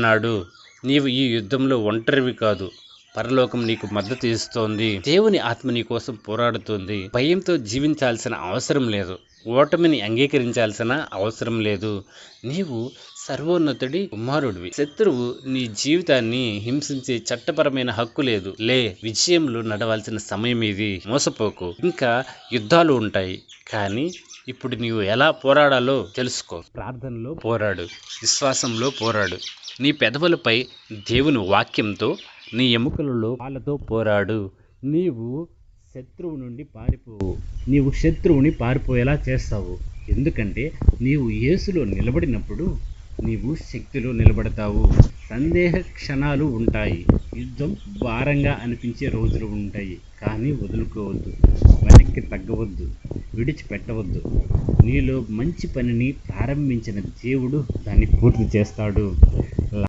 చెప్తున్నాడు నీవు ఈ యుద్ధంలో ఒంటరివి కాదు. పరలోకం నీకు మద్దతు ఇస్తోంది. దేవుని ఆత్మ నీ కోసం పోరాడుతుంది. భయంతో జీవించాల్సిన అవసరం లేదు. ఓటమిని అంగీకరించాల్సిన అవసరం లేదు. నీవు సర్వోన్నతుడి కుమారుడివి. శత్రువు నీ జీవితాన్ని హింసించే చట్టపరమైన హక్కు లేదు. లే విజయంలో నడవాల్సిన సమయం ఇది. మోసపోకు. ఇంకా యుద్ధాలు ఉంటాయి. కానీ ఇప్పుడు నీవు ఎలా పోరాడాలో తెలుసుకో. ప్రార్థనలో పోరాడు. విశ్వాసంలో పోరాడు. నీ పెదవులపై దేవుని వాక్యంతో నీ ఎముకలలో వాళ్ళతో పోరాడు. నీవు శత్రువు నుండి పారిపోవు నీవు శత్రువుని పారిపోయేలా చేస్తావు. ఎందుకంటే నీవు యేసులో నిలబడినప్పుడు నీవు శక్తిలో నిలబడతావు. సందేహ క్షణాలు ఉంటాయి. యుద్ధం భారంగా అనిపించే రోజులు ఉంటాయి. కానీ వదులుకోవద్దు. వెనక్కి తగ్గవద్దు. విడిచిపెట్టవద్దు. నీలో మంచి పనిని ప్రారంభించిన దేవుడు దాన్ని పూర్తి చేస్తాడు.